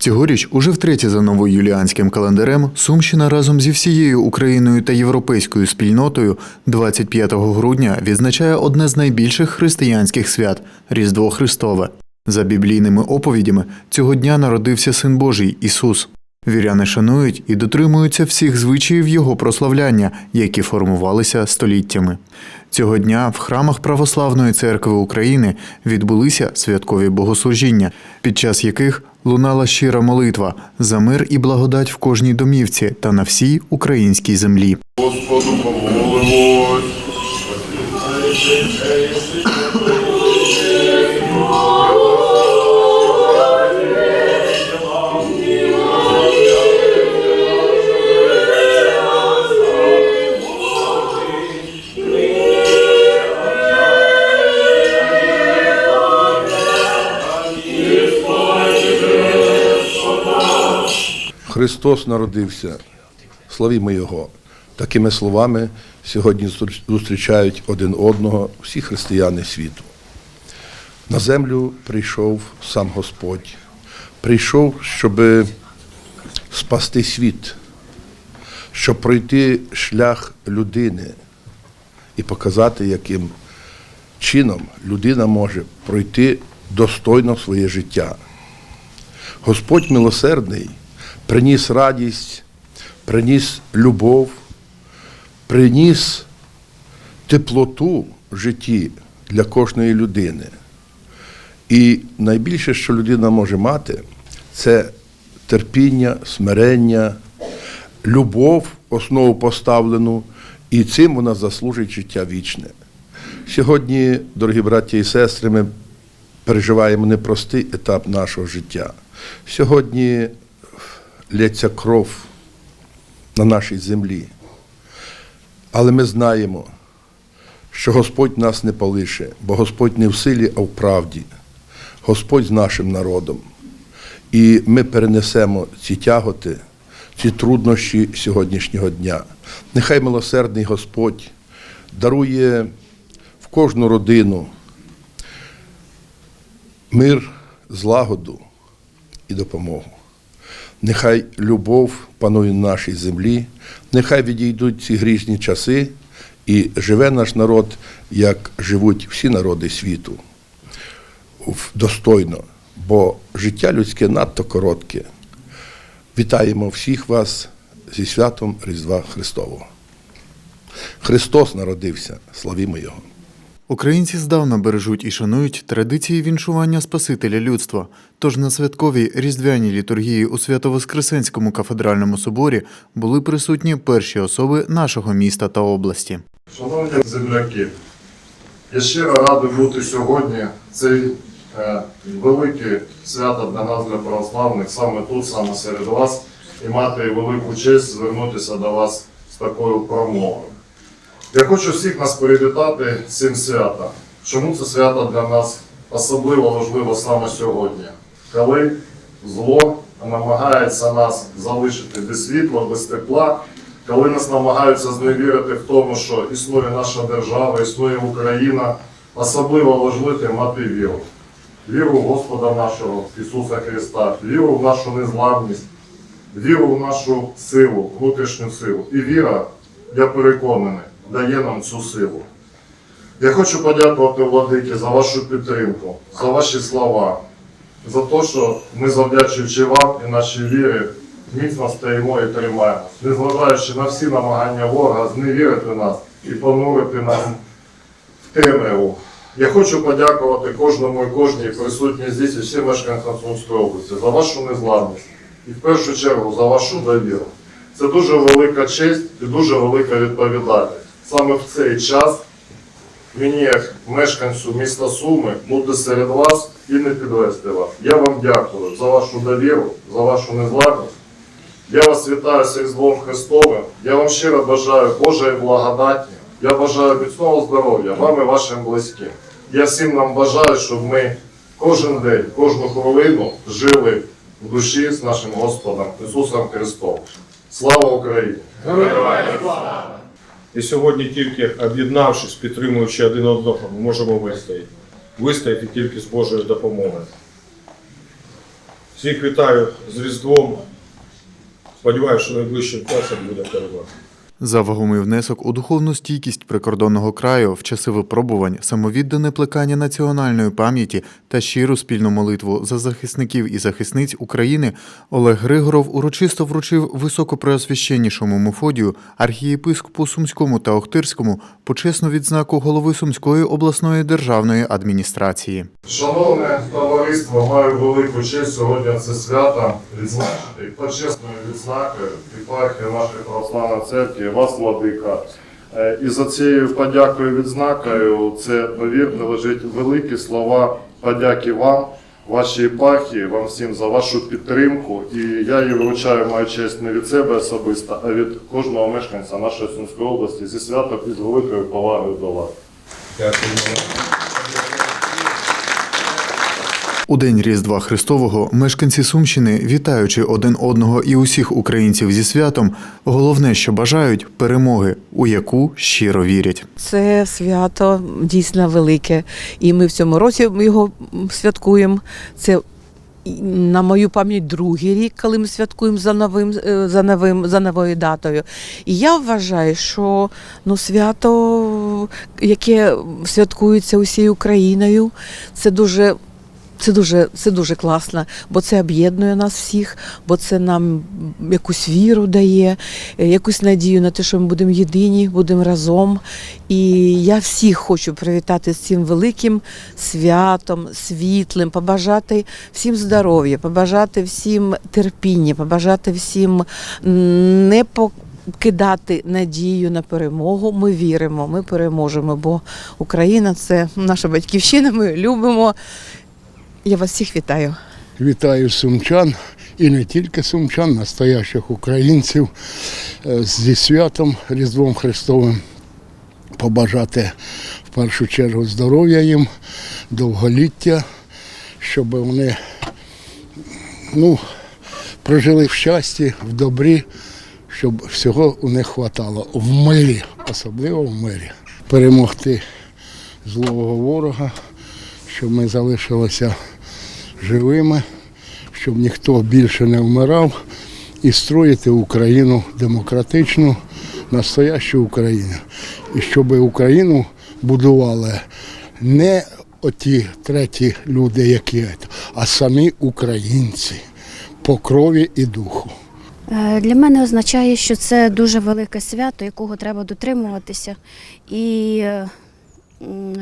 Цьогоріч, уже втретє за новоюліанським календарем, Сумщина разом зі всією Україною та європейською спільнотою 25 грудня відзначає одне з найбільших християнських свят Різдво Христове. За біблійними оповідями, цього дня народився Син Божий Ісус. Віряни шанують і дотримуються всіх звичаїв Його прославляння, які формувалися століттями. Цього дня в храмах Православної церкви України відбулися святкові богослужіння, під час яких лунала щира молитва за мир і благодать в кожній домівці та на всій українській землі. Господу помолимось. Христос народився, славімо Його. Такими словами сьогодні зустрічають один одного всі християни світу. На землю прийшов сам Господь, прийшов, щоб спасти світ, щоб пройти шлях людини і показати, яким чином людина може пройти достойно своє життя. Господь милосердний приніс радість, приніс любов, приніс теплоту в житті для кожної людини. І найбільше, що людина може мати, це терпіння, смирення, любов, основу поставлену, і цим вона заслужить життя вічне. Сьогодні, дорогі браті і сестри, ми переживаємо непростий етап нашого життя. Сьогодні лється кров на нашій землі. Але ми знаємо, що Господь нас не полише, бо Господь не в силі, а в правді. Господь з нашим народом. І ми перенесемо ці тяготи, ці труднощі сьогоднішнього дня. Нехай милосердний Господь дарує в кожну родину мир, злагоду і допомогу. Нехай любов панує на нашій землі, нехай відійдуть ці грізні часи, і живе наш народ, як живуть всі народи світу, достойно, бо життя людське надто коротке. Вітаємо всіх вас зі святом Різдва Христового. Христос народився, славімо Його! Українці здавна бережуть і шанують традиції віншування Спасителя людства. Тож на святковій різдвяній літургії у Свято-Воскресенському кафедральному соборі були присутні перші особи нашого міста та області. Шановні земляки, я щиро радий бути сьогодні. Це е, велике свято для нас, для православних, саме тут, саме серед вас, і мати велику честь звернутися до вас з такою промовою. Я хочу всіх нас привітати з цим святом. Чому це свято для нас особливо важливо саме сьогодні? Коли зло намагається нас залишити без світла, без тепла, коли нас намагаються зневірити в тому, що існує наша держава, існує Україна, особливо важливо мати віру. Віру в Господа нашого Ісуса Христа, віру в нашу незламність, віру в нашу силу, внутрішню силу. І віра, я переконаний, дає нам цю силу. Я хочу подякувати владикі за вашу підтримку, за ваші слова, за те, що ми, завдячуючи вам і нашій вірі, міцно стоїмо і тримаємось, незважаючи на всі намагання ворога зневірити нас і понурити нас в темряву. Я хочу подякувати кожному і кожній присутній здесь і всім мешканцям Сумської області за вашу незламність і в першу чергу за вашу довіру. Це дуже велика честь і дуже велика відповідальність. Саме в цей час мені, як мешканцю міста Суми, бути серед вас і не підвести вас. Я вам дякую за вашу довіру, за вашу незламність. Я вас вітаю з Різдвом Христовим. Я вам щиро бажаю Божої благодаті. Я бажаю міцного здоров'я вам і вашим близьким. Я всім нам бажаю, щоб ми кожен день, кожну хвилину жили в душі з нашим Господом Ісусом Христом. Слава Україні! І сьогодні тільки об'єднавшись, підтримуючи один одного, ми можемо вистояти. Вистояти тільки з Божою допомогою. Всіх вітаю з Різдвом. Сподіваюся, що найближчим часом буде перемога. За вагомий внесок у духовну стійкість прикордонного краю в часи випробувань, самовіддане плекання національної пам'яті та щиру спільну молитву за захисників і захисниць України Олег Григоров урочисто вручив високопреосвященнішому Мефодію, архієпископу Сумському та Охтирському почесну відзнаку голови Сумської обласної державної адміністрації. Шановне товариство, маю велику честь сьогодні це свято відзначити почесною відзнакою єпархії нашої православної церкви, вас, владика. Е, І за цією подякою відзнакою, це, повірте, лежить великі слова подяки вам, вашій епархії, вам всім за вашу підтримку. І я її вручаю маю честь не від себе особисто, а від кожного мешканця нашої Сумської області зі святом і з великою повагою до вас. Дякую. У день Різдва Христового мешканці Сумщини, вітаючи один одного і усіх українців зі святом, головне, що бажають перемоги, у яку щиро вірять. Це свято дійсно велике, і ми в цьому році його святкуємо. Це на мою пам'ять другий рік, коли ми святкуємо за новим е, за новим за новою датою. І я вважаю, що ну свято, яке святкується усією Україною, це дуже. Це дуже, це дуже класно, бо це об'єднує нас всіх, бо це нам якусь віру дає, е, якусь надію на те, що ми будемо єдині, будемо разом. І я всіх хочу привітати з цим великим святом, світлим, побажати всім здоров'я, побажати всім терпіння, побажати всім не покидати надію на перемогу. Ми віримо, ми переможемо, бо Україна це наша батьківщина, ми любимо. Я вас всіх вітаю. Вітаю сумчан і не тільки сумчан, настоящих українців е, зі святом Різдвом Христовим. Побажати в першу чергу здоров'я їм, довголіття, щоб вони ну, прожили в щасті, в добрі, щоб всього у них хватало в мирі, особливо в мирі. Перемогти злого ворога, щоб ми залишилися живими, щоб ніхто більше не вмирав, і строїти Україну демократичну, настоящу Україну. І щоб Україну будували не оті треті люди, які, а самі українці по крові і духу. Е, Для мене означає, що це дуже велике свято, якого треба дотримуватися. І е,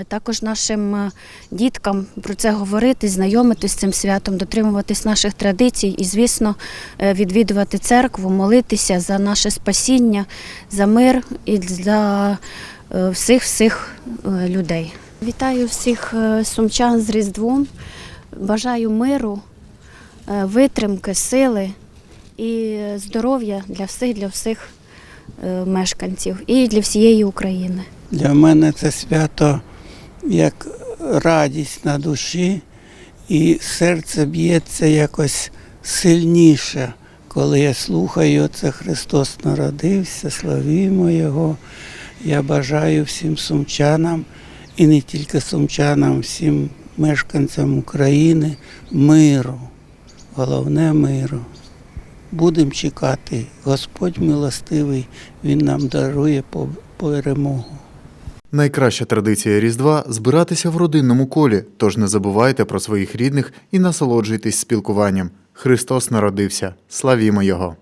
також нашим е, діткам про це говорити, знайомитись з цим святом, дотримуватись наших традицій і, звісно, е, відвідувати церкву, молитися за наше спасіння, за мир і за е, всіх всіх людей. Вітаю всіх сумчан з Різдвом. Бажаю миру, витримки, сили і здоров'я для всіх, для всіх мешканців і для всієї України. Для мене це свято як радість на душі, і серце б'ється якось сильніше, коли я слухаю, це Христос народився, славімо Його. Я бажаю всім сумчанам і не тільки сумчанам, всім мешканцям України миру, головне миру. Будемо чекати. Господь милостивий, Він нам дарує перемогу. Найкраща традиція Різдва збиратися в родинному колі, тож не забувайте про своїх рідних і насолоджуйтесь спілкуванням. Христос народився. Славімо Його!